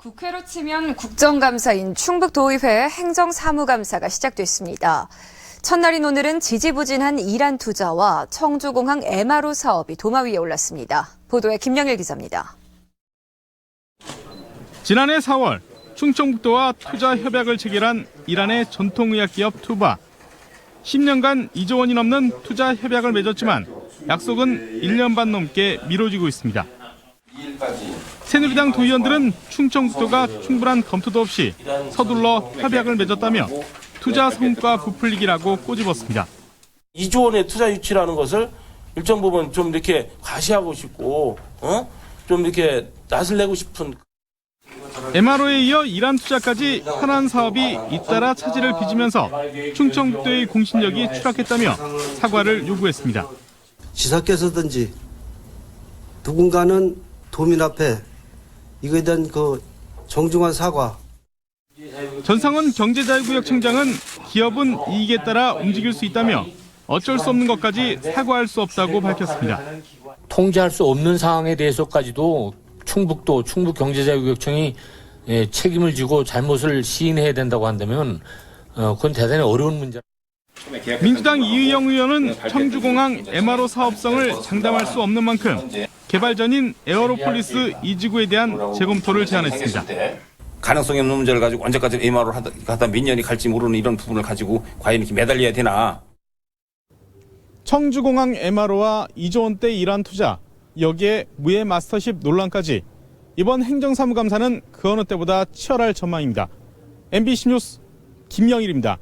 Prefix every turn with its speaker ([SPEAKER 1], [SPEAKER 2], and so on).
[SPEAKER 1] 국회로 치면 국정감사인 충북도의회 행정사무감사가 시작됐습니다. 첫날인 오늘은 지지부진한 이란 투자와 청주공항 MRO 사업이 도마 위에 올랐습니다. 보도에 김영일 기자입니다.
[SPEAKER 2] 지난해 4월 충청북도와 투자 협약을 체결한 이란의 전통의학 기업 투바. 10년간 2조 원이 넘는 투자 협약을 맺었지만 약속은 1년 반 넘게 미뤄지고 있습니다. 새누리당 도의원들은 충청북도가 충분한 검토도 없이 서둘러 협약을 맺었다며 투자 성과 부풀리기라고 꼬집었습니다.
[SPEAKER 3] 2조 원의 투자 유치라는 것을 일정 부분 좀 이렇게 과시하고 싶고, 어? 좀 이렇게 낯을 내고 싶은
[SPEAKER 2] MRO에 이어 이란 투자까지 현안 사업이 잇따라 차질을 빚으면서 충청북도의 공신력이 추락했다며 사과를 요구했습니다.
[SPEAKER 4] 지사께서든지 누군가는 도민 앞에 이거에 대한 그 정중한 사과
[SPEAKER 2] 전상원 경제자유구역 청장은 기업은 이익에 따라 움직일 수 있다며 어쩔 수 없는 것까지 사과할 수 없다고 밝혔습니다.
[SPEAKER 5] 통제할 수 없는 상황에 대해서까지도 충북도 충북경제자유구역청이 예, 책임을 지고 잘못을 시인해야 된다고 한다면 어, 그건 대단히 어려운 문제.
[SPEAKER 2] 민주당 이의영 의원은 청주공항 MRO 사업성을 장담할 수 없는 만큼 개발 전인 에어로폴리스 이 지구에 대한 재검토를 제안했습니다.
[SPEAKER 6] 가능성이 없는 문제를 가지고 언제까지 MR을 하다, 하다 몇 년이 갈지 모르는 이런 부분을 가지고 과연 이렇게 매달려야 되나.
[SPEAKER 2] 청주공항 MRO와 2조 원대 이란 투자, 여기에 무해 마스터십 논란까지 이번 행정사무감사는 그 어느 때보다 치열할 전망입니다. MBC 뉴스 김영일입니다.